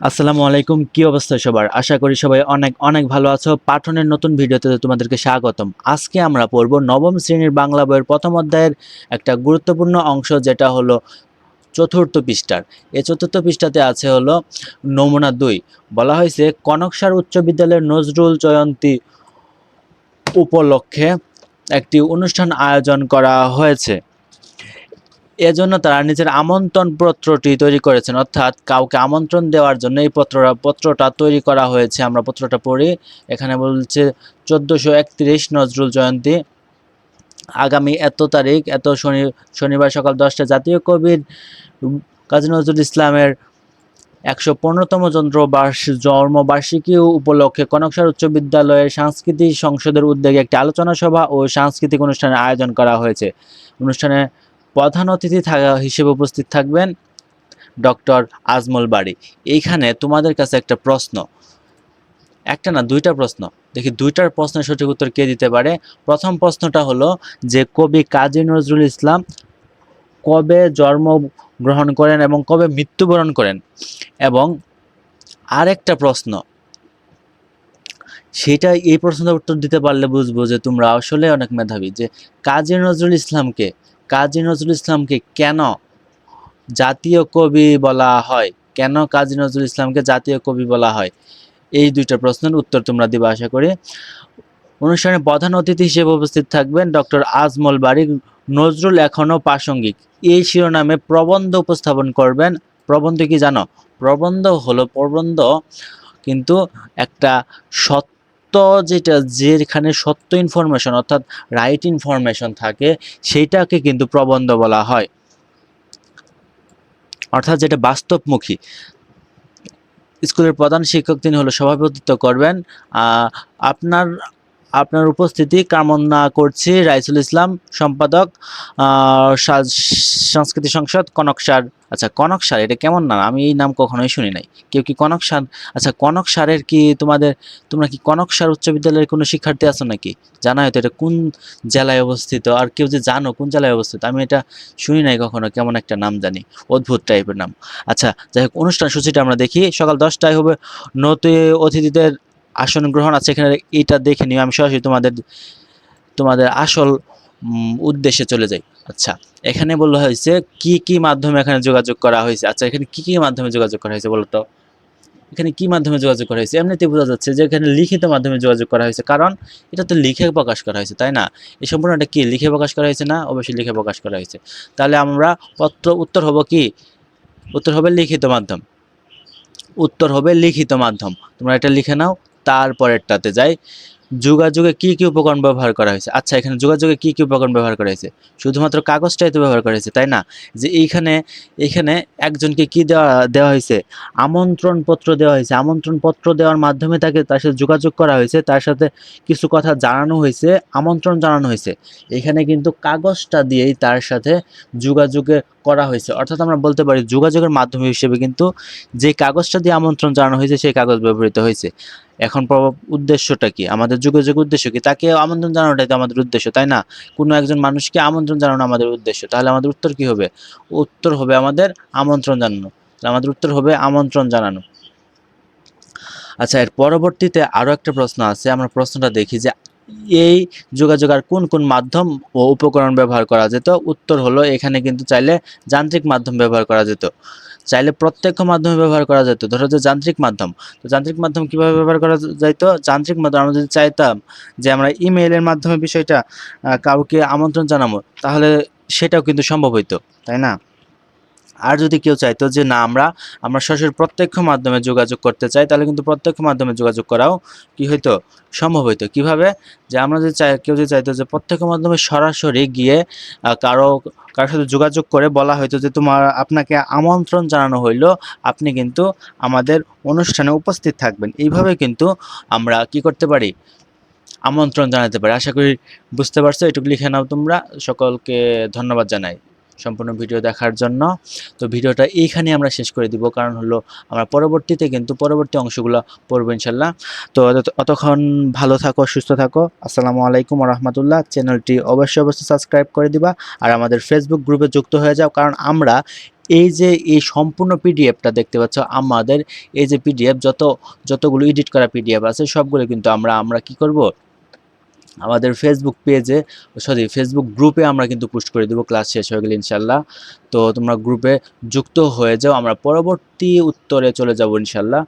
আসসালামু আলাইকুম, কি অবস্থা সবার? আশা করি সবাই অনেক অনেক ভালো আছো। পাঠনের নতুন ভিডিওতে তোমাদেরকে স্বাগতম। আজকে আমরা পড়ব নবম শ্রেণির বাংলা বইয়ের প্রথম অধ্যায়ের একটা গুরুত্বপূর্ণ অংশ, যেটা হলো চতুর্থ পৃষ্ঠার। এই চতুর্থ পৃষ্ঠাতে আছে হলো নমুনা দুই। বলা হয়েছে, কনকসার উচ্চ বিদ্যালয়ের নজরুল জয়ন্তী উপলক্ষে একটি অনুষ্ঠান আয়োজন করা হয়েছে। এজন্য তারা নিজের আমন্ত্রণ পত্রটি তৈরি করেছেন। অর্থাৎ কাউকে আমন্ত্রণ দেওয়ার জন্য এই পত্রটা পত্রটা তৈরি করা হয়েছে। আমরা পত্রটা পড়ি। এখানে বলছে, চোদ্দোশো একত্রিশ নজরুল জয়ন্তী। আগামী এত তারিখ, এত শনি, শনিবার সকাল দশটা জাতীয় কবির কাজী নজরুল ইসলামের একশো পনেরোতম যন্ত্র বার্ষ জন্মবার্ষিকী উপলক্ষে কনকসার উচ্চ বিদ্যালয়ের সাংস্কৃতিক সংসদের উদ্যোগে একটি আলোচনা সভা ও সাংস্কৃতিক অনুষ্ঠানের আয়োজন করা হয়েছে। অনুষ্ঠানে প্রধান অতিথি থাকা হিসেবে উপস্থিত থাকবেন ডক্টর আজমল বাড়ি। এইখানে তোমাদের কাছে একটা প্রশ্ন। একটা না, দুইটা প্রশ্ন। দেখি, দুইটার প্রশ্নের সঠিক উত্তর কে দিতে পারে? প্রথম প্রশ্নটা হলো যে, কবি কাজী নজরুল ইসলাম কবে জন্ম গ্রহণ করেন এবং কবে মৃত্যুবরণ করেন? এবং আরেকটা প্রশ্ন, সেটা এই প্রশ্নটার উত্তর দিতে পারলে বুঝব যে, তোমরা আসলে অনেক মেধাবী যে, কাজী নজরুল ইসলামকে কাজী নজরুল ইসলামকে কেন জাতীয় কবি বলা হয়? কেন কাজী নজরুল ইসলামকে জাতীয় কবি বলা হয়? এই দুইটা প্রশ্নের উত্তর তোমরা দিবে আশা করি। অনুষ্ঠানে প্রধান অতিথি হিসেবে উপস্থিত থাকবেন ডক্টর আজমল বাড়ি নজরুল এখনও প্রাসঙ্গিক। এই শিরোনামে প্রবন্ধ উপস্থাপন করবেন। প্রবন্ধ কি জানো? প্রবন্ধ হলো প্রবন্ধ কিন্তু একটা সত্য যেটা, যেখানে সত্য ইনফরমেশন অর্থাৎ রাইট ইনফরমেশন থাকে সেইটাকে কিন্তু প্রবন্ধ বলা হয়। অর্থাৎ যেটা বাস্তবমুখী। স্কুলের প্রধান শিক্ষক তিনি হলো সভাপতিত্ব করবেন। আপনার আপনার উপস্থিতি কামনা করছি রাইসুল ইসলাম, সম্পাদক সংস্কৃতি সংসদ কনকসার। আচ্ছা কনকসার, এটা কেমন নাম আমি এই নাম কখনোই শুনি নাই। কেউ কি কনকসার? আচ্ছা কনকসারের কি তোমাদের, তোমরা কি কনকসার উচ্চ বিদ্যালয়ের কোনো শিক্ষার্থী আছো নাকি? জানা হয়তো এটা কোন জেলায় অবস্থিত, আর কেউ যে জানো কোন জেলায় অবস্থিত, আমি এটা শুনি নাই কখনো, কেমন একটা নাম জানি, অদ্ভুত টাইপের নাম। আচ্ছা যাই হোক, অনুষ্ঠান সূচিটা আমরা দেখি, সকাল দশটায় হবে নতুন অতিথিদের আসন গ্রহণ আছে, এখানে এটা দেখে নিও, আমি সরাসরি তোমাদের তোমাদের আসল উদ্দেশ্যে চলে যাই। আচ্ছা এখানে বলা হয়েছে কি কি মাধ্যমে এখানে যোগাযোগ করা হয়েছে? আচ্ছা এখানে কি কি মাধ্যমে যোগাযোগ করা হয়েছে বলতো এখানে কি মাধ্যমে যোগাযোগ করা হয়েছে? এমনিতে বোঝা যাচ্ছে যে এখানে লিখিত মাধ্যমে যোগাযোগ করা হয়েছে, কারণ এটা তো লিখে প্রকাশ করা হয়েছে, তাই না? এই সম্পূর্ণটা কি, লিখে প্রকাশ করা হয়েছে না? অবশ্যই লিখে প্রকাশ করা হয়েছে। তাহলে আমরা পত্র, উত্তর হব কি? উত্তর হবে লিখিত মাধ্যম। উত্তর হবে লিখিত মাধ্যম। তোমরা এটা লিখে নাও তারপরেরটাতে যাই। যোগাযোগে কি কি উপকরণ ব্যবহার করা হয়েছে? আচ্ছা এখানে যোগাযোগে কি কি উপকরণ ব্যবহার করা হয়েছে? শুধুমাত্র কাগজটাই তো ব্যবহার করা হয়েছে, তাই না? যে এইখানে, এখানে একজনকে কি দেওয়া দেওয়া হয়েছে? আমন্ত্রণ পত্র দেওয়া হয়েছে। আমন্ত্রণ পত্র দেওয়ার মাধ্যমে তাকে, তার সাথে যোগাযোগ করা হয়েছে। তার সাথে কিছু কথা জানানো হয়েছে, আমন্ত্রণ জানানো হয়েছে। এখানে কিন্তু কাগজটা দিয়েই তার সাথে যোগাযোগে করা হয়েছে। অর্থাৎ আমরা বলতে পারি যোগাযোগের মাধ্যম হিসেবে কিন্তু যে কাগজটা দিয়ে আমন্ত্রণ জানানো হয়েছে, সেই কাগজ ব্যবহৃত হয়েছে। এখন উদ্দেশ্যটা কি? আমাদের যোগাযোগ উদ্দেশ্য কি? তাকে আমন্ত্রণ জানানোটাই তো আমাদের উদ্দেশ্য, তাই না? কোনো একজন মানুষকে আমন্ত্রণ জানানো আমাদের উদ্দেশ্য। তাহলে আমাদের উত্তর কি হবে? উত্তর হবে আমাদের আমন্ত্রণ জানানো। আমাদের উত্তর হবে আমন্ত্রণ জানানো। আচ্ছা এর পরবর্তীতে আরও একটা প্রশ্ন আছে। আমরা প্রশ্নটা দেখি যে এই যোগাযোগ আর কোন কোন মাধ্যম ও উপকরণ ব্যবহার করা যেত? উত্তর হলো, এখানে কিন্তু চাইলে যান্ত্রিক মাধ্যম ব্যবহার করা যেত। চাইলে প্রত্যক্ষ মাধ্যমে ব্যবহার করা যেত। ধরো যে যান্ত্রিক মাধ্যম। তো যান্ত্রিক মাধ্যম কীভাবে ব্যবহার করা যাইতো? যান্ত্রিক মাধ্যম, আমরা যদি চাইতাম যে আমরা ইমেইলের মাধ্যমে বিষয়টা কাউকে আমন্ত্রণ জানাব, তাহলে সেটাও কিন্তু সম্ভব হইতো, তাই না? আর যদি কেউ চাইতো যে না, আমরা আমরা সরাসরি প্রত্যক্ষ মাধ্যমে যোগাযোগ করতে চাই, তাহলে কিন্তু প্রত্যক্ষ মাধ্যমে যোগাযোগ করাও কি হইতো? সম্ভব হইতো। কীভাবে? যে আমরা যদি চাই, কেউ যদি চাইতো যে প্রত্যক্ষ মাধ্যমে সরাসরি গিয়ে কারও, কারোর সাথে যোগাযোগ করে বলা হয়তো যে তোমার, আপনাকে আমন্ত্রণ জানানো হইল, আপনি কিন্তু আমাদের অনুষ্ঠানে উপস্থিত থাকবেন। এইভাবে কিন্তু আমরা কি করতে পারি? আমন্ত্রণ জানাতে পারি। আশা করি বুঝতে পারছ। এটুকু লিখে নাও তোমরা। সকলকে ধন্যবাদ জানাই। সম্পূর্ণ ভিডিও দেখার জন্য। তো ভিডিওটা এইখানে আমরা শেষ করে দিব, কারণ হলো আমরা পরবর্তীতে কিন্তু পরবর্তী অংশগুলো পড়ব ইনশাল্লাহ। তো অতক্ষণ ভালো থাকো, সুস্থ থাকো। আসসালামু আলাইকুম রহমতুল্লাহ চ্যানেলটি অবশ্যই অবশ্যই সাবস্ক্রাইব করে দিবা আর আমাদের ফেসবুক গ্রুপে যুক্ত হয়ে যাও, কারণ আমরা এই যে এই সম্পূর্ণ পিডিএফটা দেখতে পাচ্ছ, আমাদের এই যে পিডিএফ যত যতগুলো এডিট করা পিডিএফ আছে, সবগুলো কিন্তু আমরা আমরা কি করব? আমাদের ফেসবুক পেজে সরি ফেসবুক গ্রুপে আমরা কিন্তু পোস্ট করে দেবো ক্লাস শেষ হয়ে গেলে ইনশাল্লাহ। তো তোমরা গ্রুপে যুক্ত হয়ে যাও, আমরা পরবর্তী উত্তরে চলে যাব ইনশাল্লাহ।